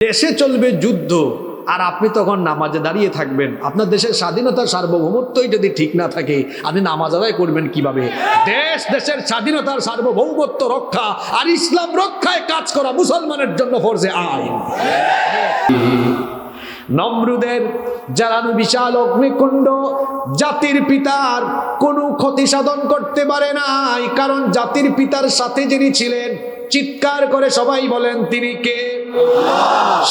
দেশে চলবে যুদ্ধ, আর আপনি তখন নামাজে দাঁড়িয়ে থাকবেন। আপনার দেশের স্বাধীনতা সার্বভৌমত্বই যদি ঠিক না থাকে, আপনি নামাজ আদায় করবেন কীভাবে? দেশ, দেশের স্বাধীনতার সার্বভৌমত্ব রক্ষা আর ইসলাম রক্ষায় কাজ করা মুসলমানের জন্য ফরজে আইন। নমরুদের জ্বালানো বিশাল অগ্নিকুণ্ড জাতির পিতার কোনো ক্ষতি সাধন করতে পারে নাই, কারণ জাতির পিতার সাথে যিনি ছিলেন চিৎকার করে সবাই বলেন, তিনি কে?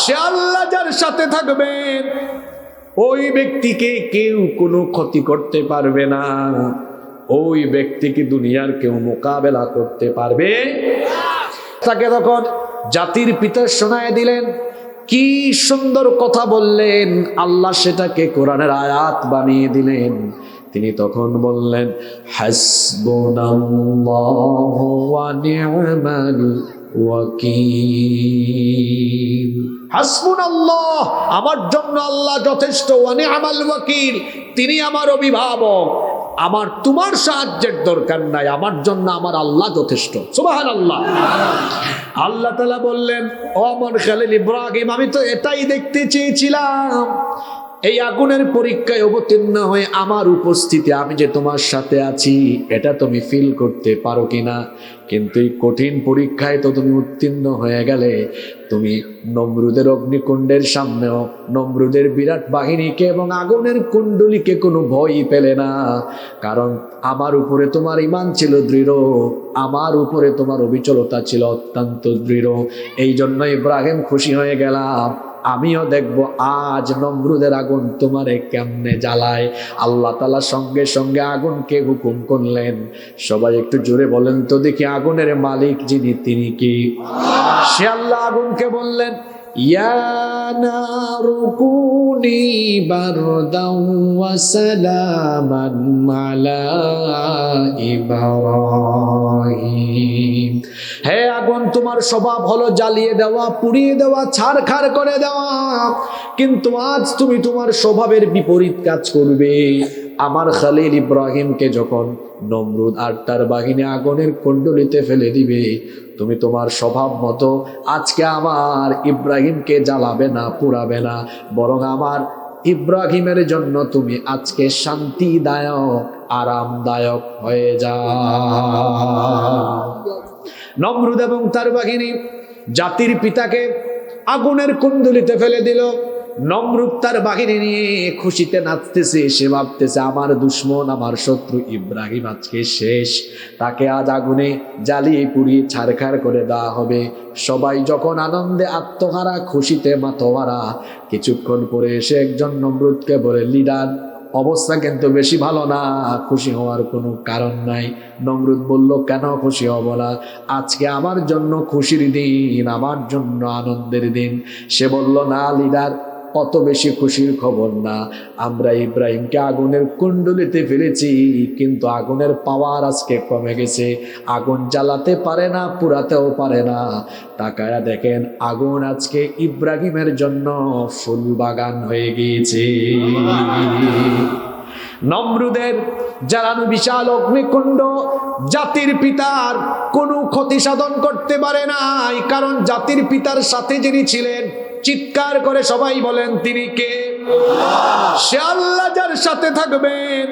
সে আল্লাহ যার সাথে থাকবেন, ওই ব্যক্তিকে কেউ কোনো ক্ষতি করতে পারবে না। ওই ব্যক্তিকে দুনিয়ার কেউ মোকাবেলা করতে পারবে তাকে তখন জাতির পিতা শোনায় দিলেন, কি সুন্দর কথা বললেন, আল্লাহ সেটাকে কোরআনের আয়াত বানিয়ে দিলেন। তিনি তখন বললেন, হাসবুনাল্লাহ আমার জন্য আল্লাহ যথেষ্ট, ওয়া নি'মাল ওয়াকিল। তিনি আমার অভিভাবক। আমার তোমার সাহায্যের দরকার নাই, আমার জন্য আমার আল্লাহ যথেষ্ট। সুবহানাল্লাহ। আল্লাহ তালা বললেন, ও আমার খালিল ইব্রাহিম, আমি তো এটাই দেখতে চেয়েছিলাম। এই আগুনের পরীক্ষায় অবতীর্ণ হয়ে আমার উপস্থিতি, আমি যে তোমার সাথে আছি, এটা তুমি ফিল করতে পারো কিনা? কিন্তু এই কঠিন পরীক্ষায় তো তুমি উত্তীর্ণ হয়ে গেলে, তুমি নমরুদের অগ্নিকুণ্ডের সামনেও, নমরুদের বিরাট বাহিনীকে এবং আগুনের কুণ্ডলিকে কোনো ভয়ই পেলে না। কারণ আমার উপরে তোমার ইমান ছিল দৃঢ়, আমার উপরে তোমার অবিচলতা ছিল অত্যন্ত দৃঢ়। এই জন্য ইব্রাহিম খুশি হয়ে গেলাম। আমিও দেখব আজ নমরুদের আগুন তোমারে কেমনে জ্বালায়। আল্লাহ তালা সঙ্গে সঙ্গে আগুনকে হুকুম করলেন। সবাই একটু জোরে বলেন তো দেখি আগুনের মালিক যিনি, তিনি কি? সে আল্লাহ আগুনকে বললেন নারু কুনি বারদাও ওয়া সালামান আলা ইব্রাহিম হে আগুন, তোমার স্বভাব হলো জ্বালিয়ে দেওয়া, পুড়িয়ে দেওয়া, ছাড়খাড় করে দেওয়া। কিন্তু আজ তুমি তোমার স্বভাবের বিপরীত কাজ করবে। আমার খালিল ইব্রাহিমকে যখন নমরুদ আর তার বাহিনী আগুনের কুণ্ডলিতে ফেলে দিবে, তুমি তোমার স্বভাব মতো আজকে আমার ইব্রাহিমকে জ্বালাবে না, পুড়াবে না, বরং আমার ইব্রাহিমের জন্য তুমি আজকে শান্তিদায়ক, আরামদায়ক হয়ে যা নমরুদ এবং তার বাহিনী জাতির পিতাকে আগুনের কুণ্ডলিতে ফেলে দিল। নমরুদ তার বাহিনী নিয়ে খুশিতে নাচতেছে, সে ভাবতেছে, আমার দুশ্মন, আমার শত্রু ইব্রাহিম আজকে শেষ। তাকে আজ আগুনে জ্বালিয়ে পুড়িয়ে ছাড়খাড় করে দেওয়া হবে। সবাই যখন আনন্দে আত্মহারা, খুশিতে মাতোহারা কিছুক্ষণ পরে এসে একজন নমরুদকে বলে, লিডার, অবস্থা কিন্তু বেশি ভালো না, খুশি হওয়ার কোনো কারণ নাই। নমরুদ বলল, কেন খুশি হব না? আজকে আমার জন্য খুশির দিন, আমার জন্য আনন্দের দিন। সে বলল, না, লিডার অত বেশি খুশির খবর না। আমরা ইব্রাহিমকে আগুনের কুণ্ডলিতে ফেলেছি, কিন্তু আগুনের পাওয়ার আজকে কমে গেছে। আগুন জ্বালাতে পারে না, পুরাতেও পারে না। তাকায়া দেখেন, আগুন আজকে ইব্রাহিমের জন্য ফুল বাগান হয়ে গিয়েছে। নমরুদের জ্বালানো বিশাল অগ্নিকুণ্ড জাতির পিতার কোনো ক্ষতি সাধন করতে পারে নাই, কারণ জাতির পিতার সাথে যিনি ছিলেন চিৎকার করে সবাই বলেন, তিনি কে? সে আল্লাহ যার সাথে থাকবেন।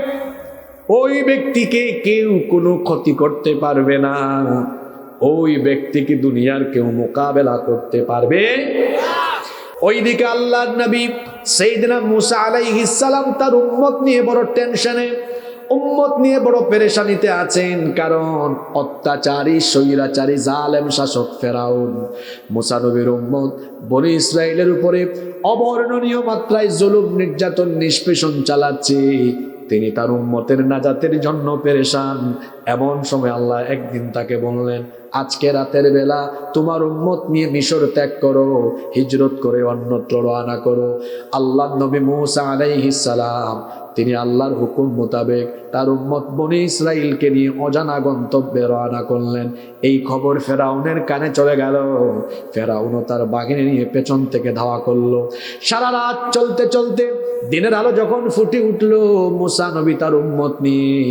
ওই ব্যক্তিকে কেউ কোনো ক্ষতি করতে পারবে না। ওই ব্যক্তিকে দুনিয়ার কেউ মোকাবেলা করতে পারবে ওইদিকে আল্লাহ নবী সেইদিনা মুসা আলাইহিস সালাম তার উম্মত নিয়ে বড় টেনশনে উম্মত নিয়ে বড় পেরেশানিতে আছেন, কারণ অত্যাচারী সৈরাচারী জালেম শাসক ফেরাউন। মুসানবীর উম্মত বনি ইসরায়েলের উপরে অবর্ণনীয় মাত্রায় জুলুম, নির্যাতন, নিষ্পেষণ চালাচ্ছে। তিনি তার উম্মতের নাজাতের জন্য পেরেশান। এমন সময় আল্লাহ একদিন তাকে বললেন, আজকে রাতের বেলা তোমার উম্মত নিয়ে মিশর ত্যাগ করো, হিজরত করে অন্যত্র রওনা করো। আল্লাহ নবী মুসা আলাইহিস সালাম, তিনি আল্লাহর হুকুম মোতাবেক তার উম্মত বনি ইসরাইলকে নিয়ে অজানা গন্তব্যে রওনা করলেন। এই খবর ফেরাউনের কানে চলে গেল। ফেরাউনও তার বাঘিনী নিয়ে পেছন থেকে ধাওয়া করল। সারা রাত চলতে চলতে দিনের আলো যখন ফুটে উঠল, মুসা নবী তার উম্মত নিয়ে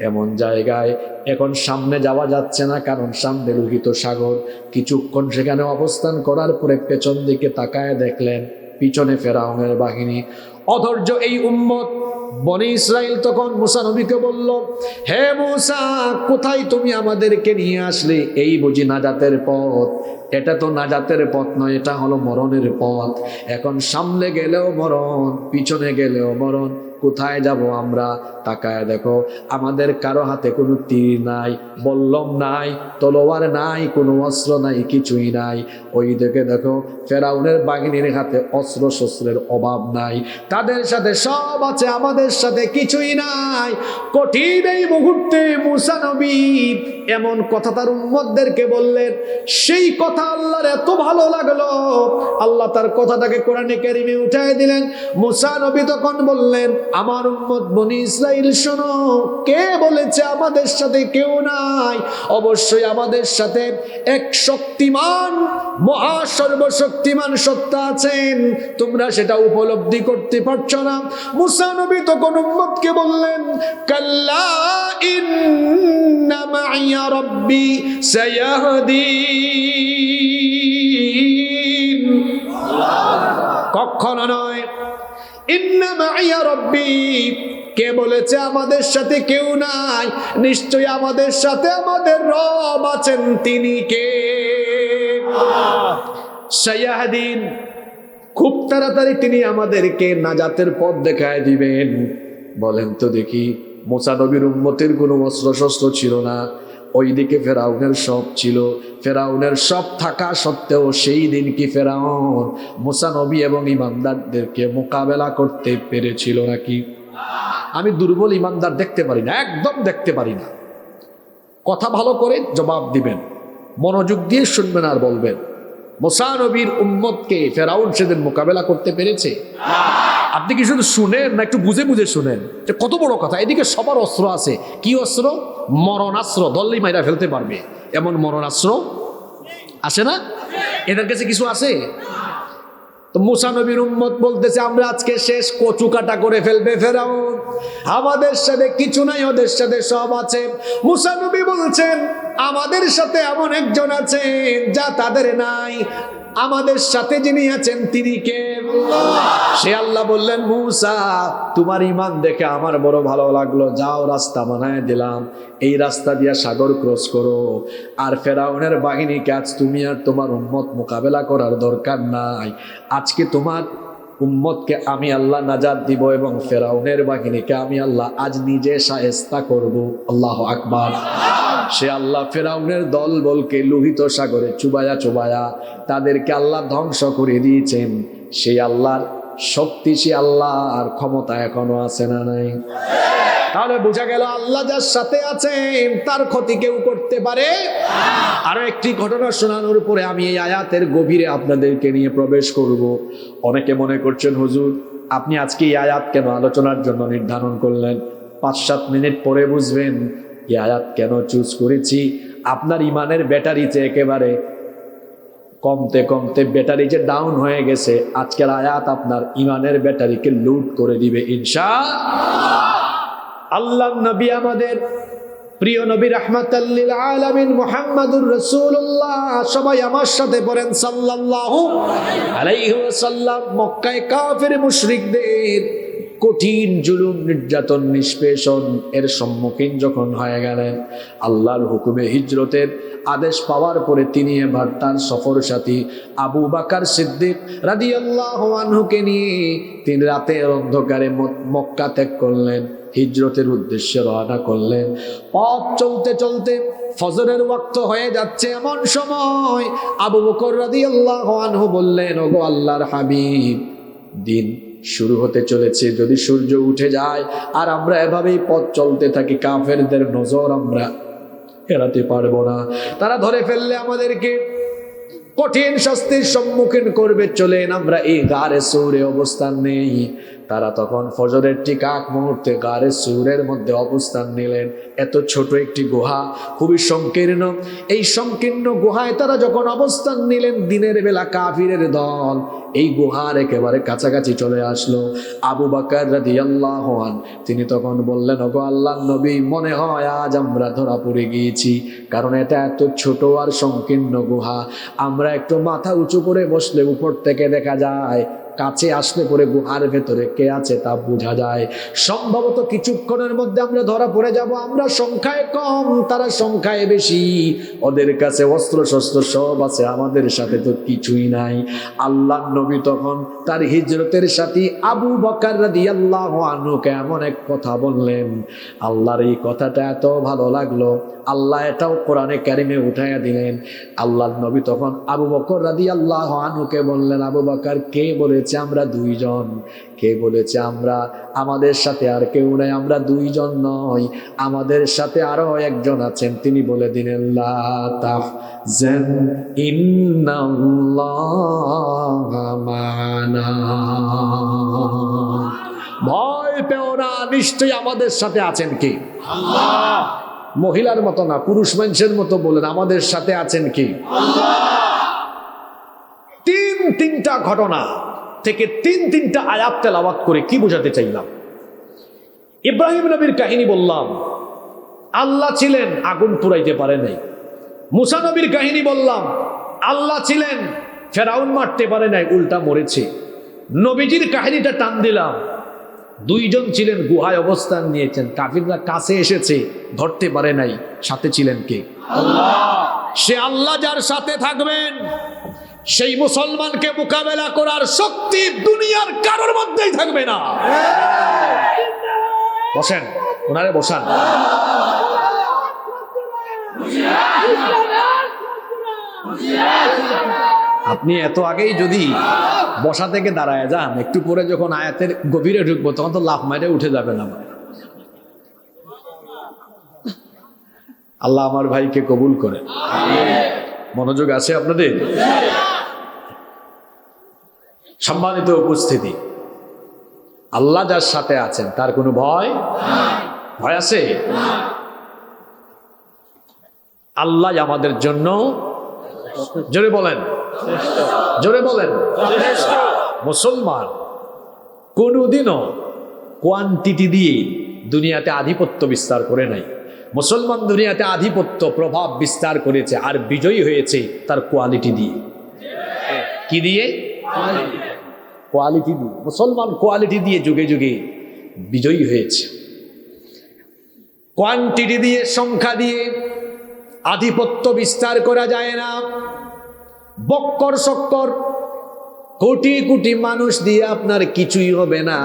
এমন জায়গায়। এখন সামনে যাওয়া যাচ্ছে না, কারণ সামনে লোহিত সাগর। কিছুক্ষণ সেখানে অবস্থান করার পরে পেছন দিকে তাকায় দেখলেন পিছনে ফেরাউনের বাহিনী। অধৈর্য এই উম্মত, বনি ইসরায়েল তখন মুসা নবীকে বলল, হে মুসা, কোথায় তুমি আমাদেরকে নিয়ে আসলে এই বুঝি নাজাতের পথ? এটা তো নাজাতের পথ নয়, এটা হলো মরণের পথ। এখন সামনে গেলেও মরণ, পিছনে গেলেও মরণ। কোথায় যাব আমরা? তাকায় দেখো, আমাদের কারও হাতে কোনো তীর নাই, বল্লম নাই, তলোয়ার নাই, কোনো অস্ত্র নাই, কিছুই নাই। ওই দেখে দেখো, ফেরাউনের বাহিনীর হাতে অস্ত্র শস্ত্রের অভাব নাই। তাদের সাথে সব আছে, আমাদের সাথে কিছুই নাই। কঠিন এই মুহূর্তে মুসা নবী এমন কথা তার উম্মদদেরকে বললেন, সেই কথা আল্লাহর এত ভালো লাগল। আল্লাহ তার কথাটাকে কোরআনে কারিমে উঠায় দিলেন। মুসা নবী তখন বললেন, আমার উম্মত বনি ইসরাইল শোনো, কে বলেছে আমাদের সাথে কেউ নাই? অবশ্যই আমাদের সাথে এক শক্তিমান মহা সর্বশক্তিমান সত্তা আছেন। তোমরা সেটা উপলব্ধি করতে পারছ না। মুসা নবী তখন উম্মতকে বললেন, কাল্লা ইন্না রব্বি সায়াহদিন কখনো নয়। রব্বি। কে বলেছে আমাদের সাথে কেউ নাই? আমাদের সাথে আমাদের রব আছেন তিনি কে? খুব তাড়াতাড়ি তিনি আমাদেরকে নাজাতের পথ দেখায় দিবেন। বলেন তো দেখি, মোসা নবীর কোনো অস্ত্র শস্ত্র ছিল না। ওইদিকে ফেরাউনের সব ছিল। ফেরাউনের সব থাকা সত্ত্বেও সেই দিন কি ফেরাউন মোসা নবী এবং ইমানদারদেরকে মোকাবেলা করতে পেরেছিল নাকি? আমি দুর্বল ইমানদার দেখতে পারি না, একদম দেখতে পারি না। কথা ভালো করে জবাব দিবেন, মনোযোগ দিয়ে শুনবেন আর বলবেন, মোসা নবীর উম্মতকে ফেরাউন সেদিন মোকাবেলা করতে পেরেছে? আপনি কি শুধু শুনেন না একটু বুঝে বুঝে শুনেন? যে কত বড় কথা। এদিকে সবার অস্ত্র আছে। কি অস্ত্র? মরণাস্ত্র। দল্লি মাইরা ফেলতে পারবে। এমন মরণাস্ত্র আছে না? এদের কাছে কিছু আছে? তো মুসা নবীর উম্মত বলতেছে, আমরা আজকে শেষ কচু কাটা করে ফেলবে ফেরাও আমাদের সাথে কিছু নাই, ওদের সাথে সব আছে। মুসা নবী বলছেন, আমাদের সাথে এমন একজন আছেন যা তাদের নাই। আমাদের সাথে যিনি আছেন তিনি কে? সে আল্লাহ বললেন মুসা তোমার ইমান দেখে আমার বড় ভালো লাগল। যাও রাস্তা বানায় দিলাম। এই রাস্তা দিয়ে সাগর ক্রস করো। আর ফেরাউনের বাহিনীকে আজ তুমি আর তোমার উন্মত মোকাবেলা করার দরকার নাই। আজকে তোমার উম্মতকে আমি আল্লাহ নাজাদ দিব এবং ফেরাউনের বাহিনীকে আমি আল্লাহ আজ নিজে সাহেস্তা করব। আল্লাহ আকবার। সে আল্লাহ ফেরাউনের দল বলকে লোহিত সাগরে চুবায়া চুবায়া তাদেরকে আল্লাহ ধ্বংস করে দিয়েছেন। সেই আল্লাহর শক্তি সে আল্লাহ আর ক্ষমতা এখনও আছে না নাই? তাহলে বোঝা গেল আল্লাহ যার সাথে আছেন, তার ক্ষতি কেউ করতে পারে আরও একটি ঘটনা শোনানোর পরে আমি এই আয়াতের গভীরে আপনাদেরকে নিয়ে প্রবেশ করব। অনেকে মনে করছেন, হুজুর, আপনি আজকে এই আয়াত কেন আলোচনার জন্য নির্ধারণ করলেন? পাঁচ সাত মিনিট পরে বুঝবেন এই আয়াত কেন চুজ করেছি। আপনার ইমানের ব্যাটারিতে একেবারে কমতে কমতে ব্যাটারি যে ডাউন হয়ে গেছে, আজকের আয়াত আপনার ইমানের ব্যাটারিকে লুট করে দিবে, ইনশা আল্লাহ নবী আমাদের। প্রিয় নবী রহমাতাল্লিল আলামিন মুহাম্মাদুর রাসূলুল্লাহ সবাই আমার সাথে বলেন, সাল্লাল্লাহু আলাইহি ওয়াসাল্লাম, মক্কায় কাফের মুশরিকদের কঠিন জুলুম, নির্যাতন, নিষ্পেষণ এর সম্মুখীন যখন হয়ে গেলেন, আল্লাহর হুকুমে হিজরতের আদেশ পাওয়ার পরে তিনি এবার তার সফর সাথী আবু বাকার সিদ্দিক রাদি আল্লাহ আনহুকে নিয়ে তিনি রাতের অন্ধকারে মক- মক্কা ত্যাগ করলেন, হিজরতের উদ্দেশ্যে রওনা করলেন। পথ চলতে চলতে ফজরের ওয়াক্ত হয়ে যাচ্ছে এমন সময় আবু বকর রাদিয়াল্লাহু আনহু বললেন, ওগো আল্লাহর হাবিব, দিন শুরু হতে চলেছে। যদি সূর্য উঠে যায়, আর আমরা এভাবেই পথ চলতে থাকি, কাফেরদের নজর আমরা এড়াতে পারব না। তারা ধরে ফেললে আমাদেরকে কঠিন শাস্তির সম্মুখীন করবে, চলেন আমরা এই গারে সৌরে অবস্থান নেই। তারা তখন ফজরের ঠিক আগ মুহূর্তে গারে সুরের মধ্যে অবস্থান নিলেন। এত ছোট একটি গুহা, খুবই সংকীর্ণ। এই সংকীর্ণ গুহায় তারা যখন অবস্থান নিলেন, দিনের বেলা কাফিরের দল। এই গুহার একেবারে কাছাকাছি চলে আসলো। আবু বাকার রাদি আল্লাহ তিনি তখন বললেন, ওগো আল্লাহ নবী, মনে হয় আজ আমরা ধরা পড়ে গিয়েছি। কারণ এটা এত ছোট আর সংকীর্ণ গুহা। আমরা একটু মাথা উঁচু করে বসলে উপর থেকে দেখা যায় কাছে আসলে পরে গুহার ভেতরে, কে আছে তা বোঝা যায়। সম্ভবত কিছুক্ষণের মধ্যে আমরা ধরা পড়ে যাব, আমরা সংখ্যায় কম, তারা সংখ্যায় বেশি। ওদের কাছে অস্ত্র শস্ত্র সব আছে, আমাদের সাথে তো কিছুই নাই। আল্লাহ নবী তখন তার হিজরতের সাথে আবু বকার রাদি আল্লাহ আনুকে এমন এক কথা বললেন, আল্লাহর এই কথাটা এত ভালো লাগল, আল্লাহ এটাও কোরআনে ক্যারিমে উঠাইয়া দিলেন। আল্লাহ নবী তখন আবু বকর রাদি আল্লাহ আনুকে বললেন, আবু বকার, কে বলেছে আমরা দুইজন। কে বলেছে আমরা? আমাদের সাথে আর কেউ নাই আমরা দুইজন নয় আমাদের সাথে আরও একজন আছেন তিনি বলে দিলেন ভয় পেও না নিশ্চয়ই আমাদের সাথে আছেন কি? মহিলার মতো না পুরুষ মানুষের মতো বলেন আমাদের সাথে আছেন কি? তিন তিনটা ঘটনা থেকে তিন তিনটা আয়াত তেলাওয়াত করে কি বোঝাতে চাইলাম? ইব্রাহিম নবীর কাহিনী বললাম আল্লাহ ছিলেন আগুন পুরাইতে পারে নাই। মুসা নবীর কাহিনী বললাম আল্লাহ ছিলেন ফেরাউন মারতে পারে নাই উল্টা মরেছে। নবীজির কাহিনীটা টান দিলাম। দুইজন ছিলেন গুহায় অবস্থান নিয়েছেন কাফিররা কাছে এসেছে ধরতে পারে নাই সাথে ছিলেন কে? সে আল্লাহ যার সাথে থাকবেন। সেই মুসলমানকে মোকাবেলা করার শক্তি দুনিয়ার কারোর মধ্যেই থাকবে না। বসেন, ওনারে বসান। আপনি এত আগেই যদি বসা থেকে দাঁড়ায় যান, একটু পরে যখন আয়াতের গভীরে ঢুকবো, তখন তো লাফ মারে উঠে যাবেন আবার। আল্লাহ আমার ভাইকে কবুল করে মনোযোগ আছে আপনাদের? সম্মানিত উপস্থিতি। আল্লাহ যার সাথে আছেন, তার কোনো ভয়? ভয় আছে? আল্লাহ আমাদের জন্য জোরে বলেন। জোরে বলেন। মুসলমান কোনোদিনও কোয়ান্টিটি দিয়ে দুনিয়াতে আধিপত্য বিস্তার করে নাই। মুসলমান দুনিয়াতে আধিপত্য প্রভাব বিস্তার করেছে আর বিজয়ী হয়েছে তার কোয়ালিটি দিয়ে। কি দিয়ে? কোয়ালিটি দিয়ে মুসলমান কোয়ালিটি দিয়ে যুগে যুগে বিজয়ী হয়েছে। কোয়ান্টিটি দিয়ে, সংখ্যা দিয়ে আধিপত্য বিস্তার করা যায় না। বক্কর সক্কর, কোটি কোটি মানুষ দিয়ে আপনার কিছুই হবে না।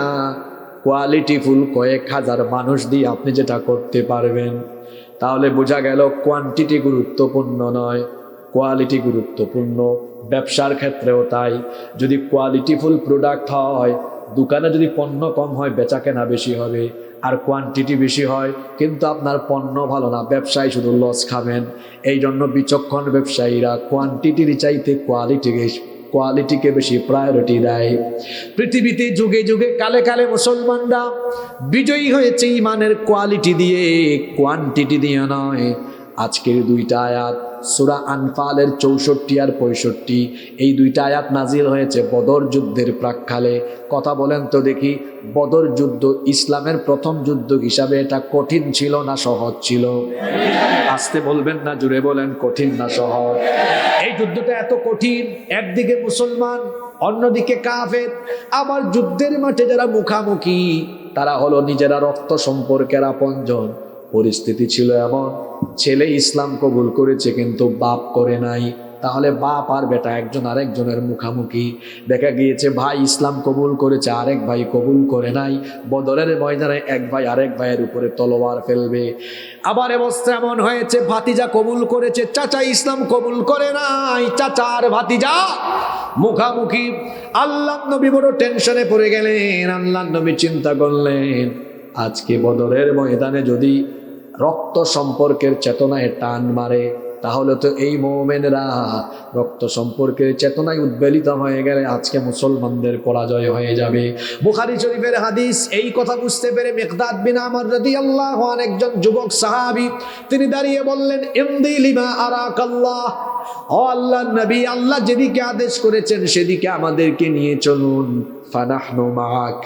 কোয়ালিটি ফুল কয়েক হাজার মানুষ দিয়ে আপনি যেটা করতে পারবেন। তাহলে বোঝা গেল কোয়ান্টিটি গুরুত্বপূর্ণ নয়। কোয়ালিটি গুরুত্বপূর্ণ। ব্যবসার ক্ষেত্রেও তাই। যদি কোয়ালিটিফুল প্রোডাক্ট হয়, দোকানে যদি পণ্য কম হয়, বেচা কেনা বেশি হবে। আর কোয়ান্টিটি বেশি হয়, কিন্তু আপনার পণ্য ভালো না, ব্যবসায় শুধু লস খাবেন। এই জন্য বিচক্ষণ ব্যবসায়ীরা কোয়ান্টিটির চাইতে কোয়ালিটিকে কোয়ালিটিকে বেশি প্রায়োরিটি দেয়। পৃথিবীতে যুগে যুগে, কালে কালে মুসলমানরা বিজয়ী হয়েছে ইমানের কোয়ালিটি দিয়ে কোয়ান্টিটি দিয়ে নয়। আজকের দুইটা আয়াত সুরা আনফালের চৌষট্টি আর পঁয়ষট্টি, এই দুইটা আয়াত নাজিল হয়েছে বদর যুদ্ধের প্রাককালে কথা বলেন তো দেখি, বদর যুদ্ধ ইসলামের প্রথম যুদ্ধ হিসাবে এটা কঠিন ছিল না সহজ ছিল? আসতে বলবেন না, জুড়ে বলেন, কঠিন না সহজ? এই যুদ্ধটা এত কঠিন, একদিকে মুসলমান, অন্যদিকে কাফের। আবার যুদ্ধের মাঠে যারা মুখামুখি, তারা হলো নিজেরা রক্ত সম্পর্কের আপনজন। পরিস্থিতি ছিল এমন। ছেলে ইসলাম কবুল করেছে কিন্তু বাপ করে নাই। তাহলে বাপ আর বেটা একজন আরেকজনের মুখামুখি। দেখা গিয়েছে ভাই ইসলাম কবুল করেছে, আরেক ভাই কবুল করে নাই। বদলের ময়দানে এক ভাই আরেক ভাইয়ের উপরে তলোয়ার ফেলবে। আবার অবস্থা এমন হয়েছে, ভাতিজা কবুল করেছে, চাচা ইসলাম কবুল করে নাই। চাচা আর ভাতিজা মুখামুখি। আল্লাহ নবী বড় টেনশনে পড়ে গেলেন আল্লাহ নবী চিন্তা করলেন, আজকে বদরের ময়দানে যদি রক্ত সম্পর্কের চেতনায় টান মারে, তাহলে তো এই মোমেনরা রক্ত সম্পর্কের চেতনায় উদ্বেলিত হয়ে গেলে আজকে মুসলমানদের পরাজয় হয়ে যাবে। বুখারি শরীফের হাদিস এই কথা বুঝতে পেরে মেঘদাদ বিন আমর রাদি আল্লাহ একজন যুবক সাহাবি, তিনি দাঁড়িয়ে বললেন, ইমদি লিমা আরাকাল্লাহ। ও আল্লাহ নবী, আল্লাহ যেদিকে আদেশ করেছেন সেদিকে আমাদেরকে নিয়ে চলুন। ফানাহনু মাক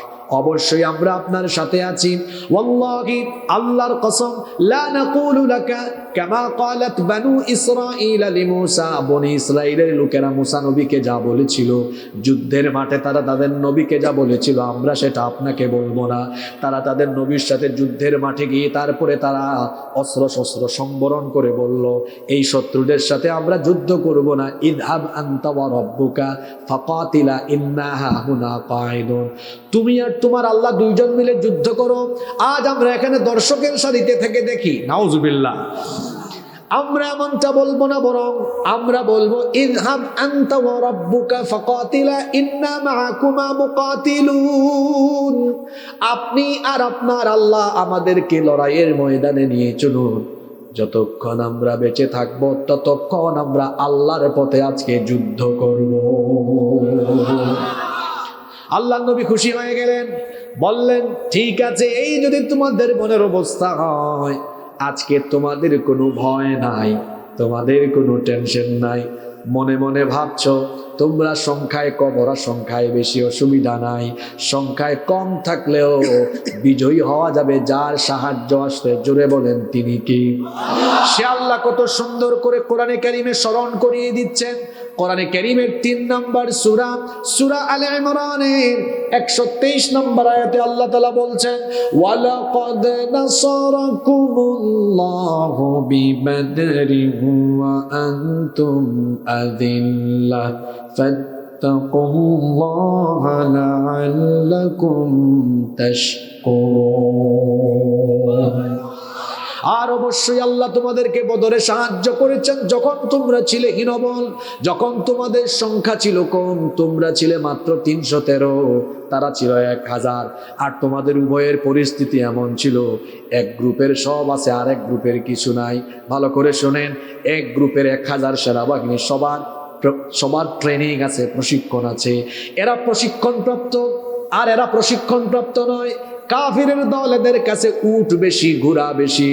অবশ্যই আমরা আপনার সাথে আছি। ওয়াল্লাহি, আল্লাহর কসম, লা নাকুলু লাকা কামা ক্বালাত বানু ইসরাঈল লিমূসা, বনি ইসরাঈলের লোকেরা মুসা নবীকে যা বলেছিল, যুদ্ধের মাঠে তারা তাদের নবীকে যা বলেছিল, আমরা সেটা আপনাকে বলব না। তারা তাদের নবীর সাথে যুদ্ধের মাঠে গিয়ে তারপরে তারা অস্ত্র শস্ত্র সম্বরণ করে বলল, এই শত্রুদের সাথে আমরা যুদ্ধ করব না। ইদহাব আনতা ওয়া রাব্বুকা ফাকাতিলা ইন্না হাহুনা কাঈদুন। তুমি আর তোমার আল্লাহ দুইজন মিলে যুদ্ধ করো। আজ আমরা এখানে দর্শকের সারিতে থেকে দেখি, নাউজুবিল্লাহ। আমরা এমনটা বলব না বরং আমরা বলব ইন্না আপনি আর আপনার আল্লাহ আমাদেরকে লড়াইয়ের ময়দানে নিয়ে চলুন। যতক্ষণ আমরা বেঁচে থাকব, ততক্ষণ আমরা আল্লাহর পথে আজকে যুদ্ধ করব। আল্লাহ নবী খুশি হয়ে গেলেন। বললেন, ঠিক আছে, এই যদি তোমাদের মনের অবস্থা হয়, আজকে তোমাদের কোনো ভয় নাই, তোমাদের কোনো টেনশন নাই। মনে মনে ভাবছ, তোমরা সংখ্যায় কম, ওরা সংখ্যায় বেশি, অসুবিধা নাই। সংখ্যায় কম থাকলেও বিজয়ী হওয়া যাবে, যার সাহায্য আসলে জোরে বলেন তিনি কি? সে আল্লাহ কত সুন্দর করে কোরআনে কারিমে স্মরণ করিয়ে দিচ্ছেন। কোরআনে কারিমের তিন নম্বর সুরা সুরা আলে ইমরানের একশো তেইশ নম্বর আয়াতে আল্লাহ তালা বলছেন, ওয়ালাকাদ নাসারাকুমুল্লাহু বিবাদরিন ওয়া আনতুম আযিল্লাহ ফাত্তাকুল্লাহা লাআল্লাকুম তাশকুরুন। আর অবশ্যই আল্লাহ তোমাদেরকে বদরে সাহায্য করেছেন যখন তোমরা ছিলে হীনবল, যখন তোমাদের সংখ্যা ছিল কম, তোমরা ছিলে মাত্র তিনশো তেরো, তারা ছিল এক হাজার। আর তোমাদের উভয়ের পরিস্থিতি এমন ছিল, এক গ্রুপের সব আছে আর এক গ্রুপের কিছু নাই। ভালো করে শোনেন, এক গ্রুপের এক হাজার সেনাবাহিনী, সবার সবার ট্রেনিং আছে, প্রশিক্ষণ আছে। এরা প্রশিক্ষণপ্রাপ্ত, আর এরা প্রশিক্ষণপ্রাপ্ত নয় কাফিরের দল এদের কাছে উট বেশি, ঘোড়া বেশি,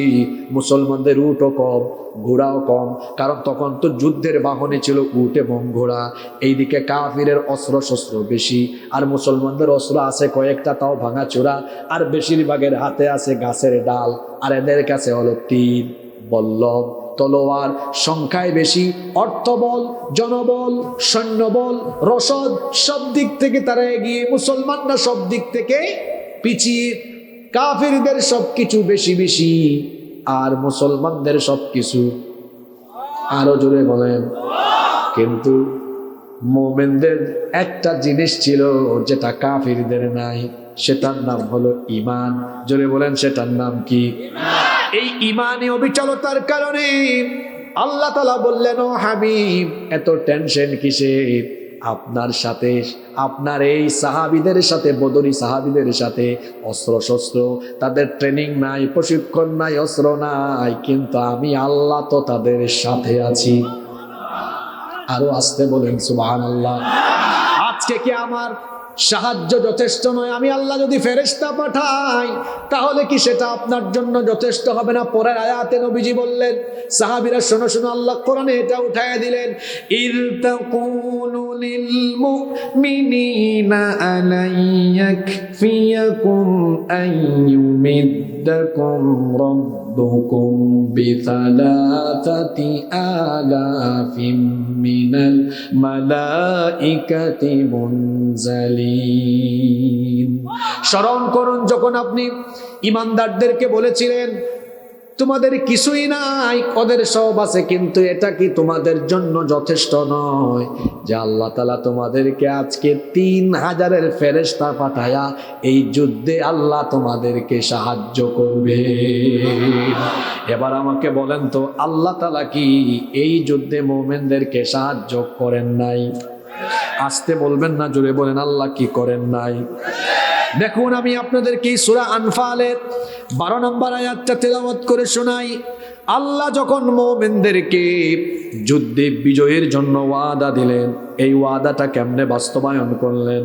মুসলমানদের উটও কম, ঘোড়াও কম। কারণ তখন তো যুদ্ধের বাহনে ছিল উট এবং ঘোড়া। এইদিকে কাফিরের অস্ত্র শস্ত্র বেশি, আর মুসলমানদের অস্ত্র আছে কয়েকটা, তাও ভাঙা চোরা আর বেশিরভাগের হাতে আছে গাছের ডাল, আর এদের কাছে হলো তীর বল্লভ। তলোয়ার সংখ্যায় বেশি, অর্থবল, জনবল, সৈন্যবল, রসদ, সব দিক থেকে তারা এগিয়ে, মুসলমানরা সব দিক থেকে পিছিয়ে কাফিরদের সব কিছু বেশি বেশি আর মুসলমানদের সব কিছু আরও জোরে বলেন। কিন্তু মোমেনদের একটা জিনিস ছিল যেটা কাফিরদের নাই সেটার নাম হলো ইমান জোরে বলেন সেটার নাম কি? এই ইমানে অবিচলতার কারণে আল্লাহ তালা বললেন ও হাবিব এত টেনশন কিসের? আপনার সাথে, আপনার এই সাহাবিদের সাথে, বদরি সাহাবিদের সাথে অস্ত্র শস্ত্র তাদের ট্রেনিং নাই, প্রশিক্ষণ নাই, অস্ত্র নাই, কিন্তু আমি আল্লাহ তো তাদের সাথে আছি। আরও আসতে বলেন সুবাহ আল্লাহ আজকে কি আমার সাহায্য যথেষ্ট নয়। আমি আল্লাহ যদি ফেরেস্তা পাঠাই, তাহলে কি সেটা আপনার জন্য যথেষ্ট হবে না? পরের আয়াতে নবীজি বললেন, সাহাবিরা শোনো শোনো, আল্লাহ কোরআনে এটা উঠায় দিলেন, ইল আলাইয়াকফিয়াকুম আইয়ুমিদ্দাকুম রাব্বুকুম বিসালাসাতি আলাফিম মিনাল স্মরণ করুন যখন আপনি ইমানদারদেরকে বলেছিলেন তোমাদের কিছুই নাই, ওদের সব আছে, কিন্তু এটা কি তোমাদের জন্য যথেষ্ট নয়? যে আল্লাহ তালা তোমাদেরকে আজকে তিন হাজারের ফেরেস্তা পাঠায়া এই যুদ্ধে আল্লাহ তোমাদেরকে সাহায্য করবে। এবার আমাকে বলেন তো, আল্লাহ তালা কি এই যুদ্ধে মোমেনদেরকে সাহায্য করেন নাই? আসতে বলবেন না জুড়ে বলেন, আল্লাহ কি করেন নাই? দেখুন আমি আপনাদেরকে সুরা আনফালের বারো নম্বর আয়াতটা তেলাওয়াত করে শোনাই। আল্লাহ যখন মোমেনদেরকে যুদ্ধে বিজয়ের জন্য ওয়াদা দিলেন এই ওয়াদাটা কেমনে বাস্তবায়ন করলেন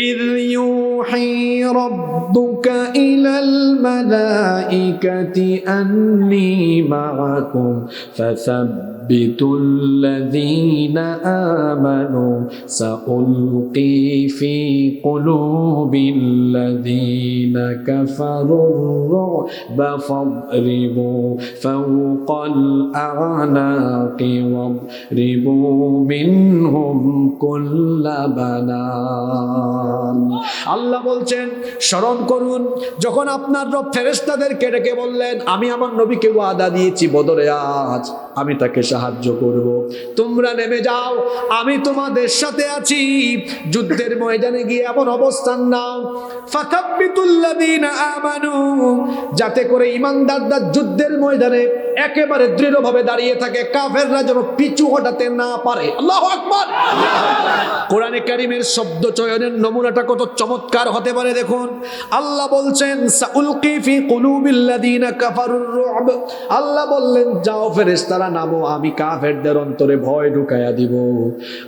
ইদ ইউহি রাব্বুকা ইলাল মালাইকাতি আন্নি মাআকুম ফাসাব্বিতুল লাযীনা আমানু সাউলকি ফি কুলুবিল লাযীনা কাফারুর রু'বা ফাদরিবু ফাওকাল আ'নাqi واضربوا منهم কুল্লা বানান। আল্লাহ বলছেন, স্মরণ করুন, যখন আপনার রব ফেরেশতাদেরকে ডেকে বললেন, আমি আমার নবীকে ওয়াদা দিয়েছি বদরে আজ, আমি তাকে সাহায্য করব। তোমরা নেমে যাও, আমি তোমাদের সাথে আছি। যুদ্ধের ময়দানে গিয়ে এমন অবস্থান নাও। আমানু, যাতে করে ইমানদাররা যুদ্ধের ময়দানে একেবারে দৃঢ়ভাবে দাঁড়িয়ে থাকে, কাফেররা যেন পিছু হটাতে না পারে। আল্লাহ কোরআনে কারিমের শব্দ চয়নের নমুনাটা কত চমৎকার। হতে পারে, দেখুন। আল্লাহ বলছেন আল্লাহ বললেন, যাও ফেরেশতারা, নামো, আমি কাফেরদের অন্তরে ভয় ঢুকায়া দিব।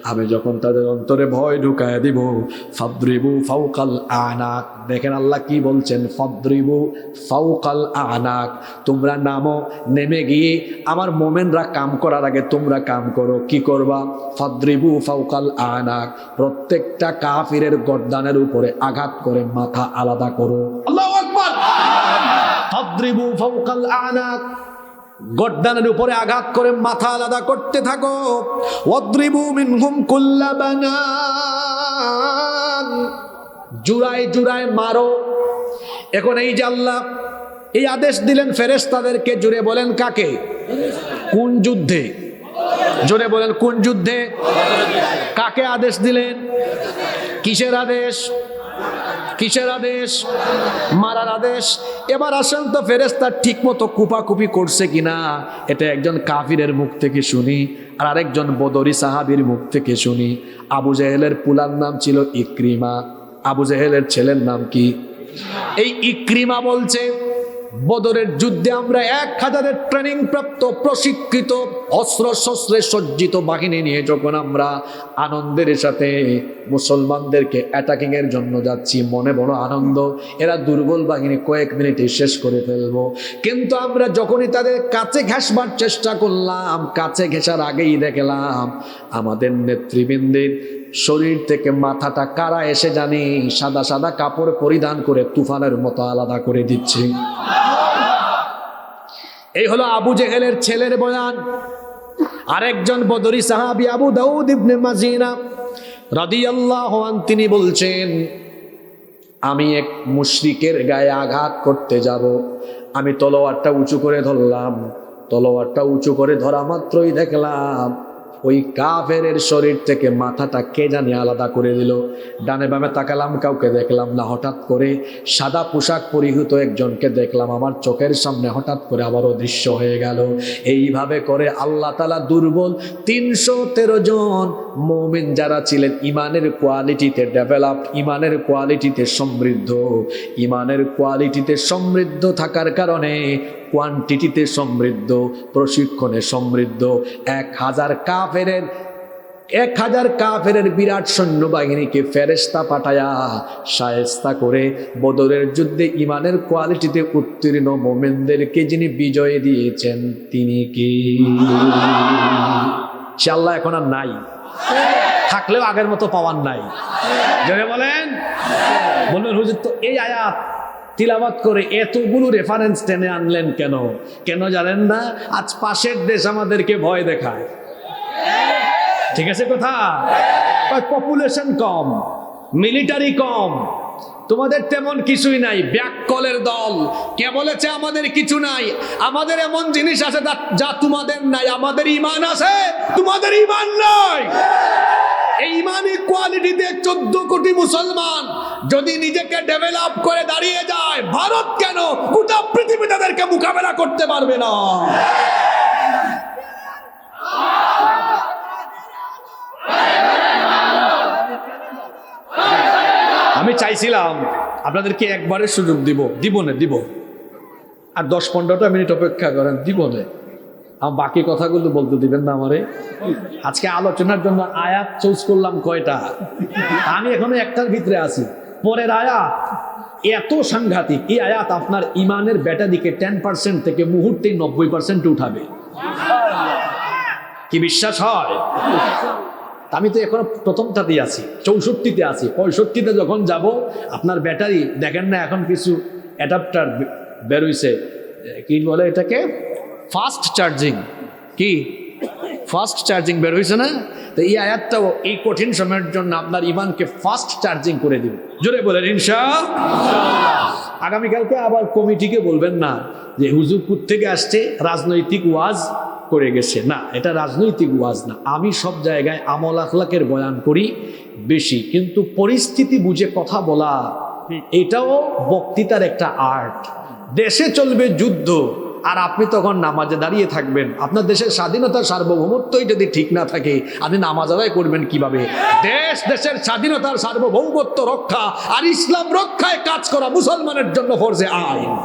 আমি যখন তাদের অন্তরে ভয় ঢুকায়া দিব, ফাদরিবু ফাওকাল আনাক। দেখেন আল্লাহ কি বলছেন, ফাদরিবু ফাওকাল আনাক। তোমরা নামো, নেমে গিয়ে আমার মোমেনরা কাম করার আগে তোমরা কাম করো। কি করবা? ফাদরিবু ফাওকাল আনাক। প্রত্যেকটা কাফিরের গর্দানের উপরে আঘাত করে মাথা আলাদা করো। আল্লাহু আকবার। ফাদরিবু ফাওকাল আনাক গর্দানের উপরে আঘাত করে মাথা আলাদা করতে থাকো। ওয়াদরিবু মিনহুম কুল্লা বানান। জুড়ায় জুড়ায় মারো। এখন এই যে আল্লাহ এই আদেশ দিলেন ফেরেস তাদেরকে জুড়ে বলেন কাকে? কোন যুদ্ধে? জোরে বলেন কোন যুদ্ধে? কাকে আদেশ দিলেন? কিসের আদেশ? কিসের আদেশ? মারার আদেশ? এবার আসেন তো ফেরেস্তার ঠিক মতো কুপাকুপি করছে কিনা? এটা একজন কাফিরের মুখ থেকে শুনি, আর আরেকজন বদরি সাহাবির মুখ থেকে শুনি। আবু জাহেলের পুলার নাম ছিল ইক্রিমা। আবু জাহেলের ছেলের নাম কি? এই ইক্রিমা বলছে বদরের যুদ্ধে আমরা এক হাজারের ট্রেনিং প্রাপ্ত, প্রশিক্ষিত অস্ত্র শস্ত্রে সজ্জিত বাহিনী নিয়ে যখন আমরা আনন্দের সাথে মুসলমানদেরকে অ্যাটাকিং এর জন্য যাচ্ছি, মনে বড় আনন্দ। এরা দুর্বল বাহিনী কয়েক মিনিটে শেষ করে ফেলব। কিন্তু আমরা যখনই তাদের কাছে ঘেসবার চেষ্টা করলাম, কাছে ঘেসার আগেই দেখলাম আমাদের নেতৃবৃন্দের শরীর থেকে মাথাটা কারা এসে জানি সাদা সাদা কাপড় পরিধান করে তুফানের মতো আলাদা করে দিচ্ছে। এই হলো আবু জেহেলের ছেলের বয়ান। আরেকজন বদরি সাহাবি আবু দাউদ ইবনে মাজিনা রাদিয়াল্লাহু আন তিনি বলছেন, আমি এক মুশরিকের গায়ে আঘাত করতে যাব। আমি তলোয়ারটা উঁচু করে ধরলাম। তলোয়ারটা উঁচু করে ধরা মাত্রই দেখলাম। ওই কাফেরের শরীর থেকে মাথাটা কে জানি আলাদা করে দিল। ডানে বামে তাকালাম, কাউকে দেখলাম না। হঠাৎ করে সাদা পোশাক পরিহিত একজনকে দেখলাম। আমার চোখের সামনে হঠাৎ করে আবার অদৃশ্য হয়ে গেল। এইভাবে করে আল্লাহ তালা দুর্বল তিনশো তেরো জন মৌমিন যারা ছিলেন, ইমানের কোয়ালিটিতে ডেভেলপ, ইমানের কোয়ালিটিতে সমৃদ্ধ। ইমানের কোয়ালিটিতে সমৃদ্ধ থাকার কারণে কোয়ান্টিটিতে সমৃদ্ধ, প্রশিক্ষণে সমৃদ্ধ। এক হাজার কাফেরের, এক হাজার কাফের বিরাট সৈন্যবাহিনীকে ফেরেস্তা পাঠায়া সায়স্তা করে বদরের যুদ্ধে ইমানের কোয়ালিটিতে উত্তীর্ণ মোমেনদেরকে যিনি বিজয় দিয়েছেন, তিনি কি? আল্লাহ এখন আর নাই। থাকলেও আগের মতো পাওয়ার নাই। বলেন। বলবেন, হুজুর, তো এই আয়াত তিলাবাত করে এতগুলো রেফারেন্স টেনে আনলেন কেন? কেন জানেন না? আজ পাশের দেশ আমাদেরকে ভয় দেখায়। ঠিক আছে কথা? পপুলেশন কম মিলিটারি কম। তোমাদের তেমন কিছুই নাই, ব্যাককলের দল। কে বলেছে আমাদের কিছু নাই? আমাদের এমন জিনিস আছে যা- তোমাদের নাই, আমাদের ইমান আছে, তোমাদের ইমান নাই। এই ইমানি কোয়ালিটিতে চোদ্দ কোটি মুসলমান যদি নিজেকে ডেভেলপ করে দাঁড়িয়ে যায়, ভারত কেন গোটা পৃথিবী তাদেরকে মোকাবেলা করতে পারবে না? আমি চাইছিলাম আপনাদেরকে একবারে সুযোগ দিব দিব না, দিব। আর দশ পনেরোটা মিনিট অপেক্ষা করেন, দিব না। আর বাকি কথাগুলো বলতে দিবেন না আমারে। আজকে আলোচনার জন্য আয়াত চুজ করলাম কয়টা? আমি এখনও একটার ভিতরে আছি। পরের আয়াত, এত সাংঘাতিক, এই আয়াত আপনার ইমানের বেটা দিকে টেন পার্সেন্ট থেকে মুহূর্তে নব্বই পার্সেন্ট উঠাবে। কি বিশ্বাস হয়? আমি তো এখন প্রথমটাতেই আছি, চৌষট্টিতে আছি। পঁয়ষট্টিতে যখন যাব, আপনার ব্যাটারি, দেখেন না এখন কিছু অ্যাডাপ্টার বেরোইছে কি বলে এটাকে? ফাস্ট চার্জিং কি? ফাস্ট চার্জিং বের হয়েছে না? তো এই আয়াতটাও এই কঠিন সময়ের জন্য আপনার ইমানকে ফাস্ট চার্জিং করে দিবে। জোরে বলেন ইনশা আগামীকালকে আবার কমিটিকে বলবেন না যে হুজুরপুর থেকে আসছে? রাজনৈতিক ওয়াজ করে গেছে। না এটা রাজনৈতিক ওয়াজ না। আমি সব জায়গায় আমল আখলাকের বয়ান করি বেশি কিন্তু পরিস্থিতি বুঝে কথা বলা এটাও বক্তৃতার একটা আর্ট দেশে চলবে যুদ্ধ। আর আপনি তখন নামাজে দাঁড়িয়ে থাকবেন। আপনার দেশের স্বাধীনতার সার্বভৌমত্বই যদি ঠিক না থাকে, আপনি নামাজ আদায় করবেন কীভাবে? দেশ, দেশের স্বাধীনতার সার্বভৌমত্ব রক্ষা আর ইসলাম রক্ষায় কাজ করা মুসলমানের জন্য ফরজে আইন।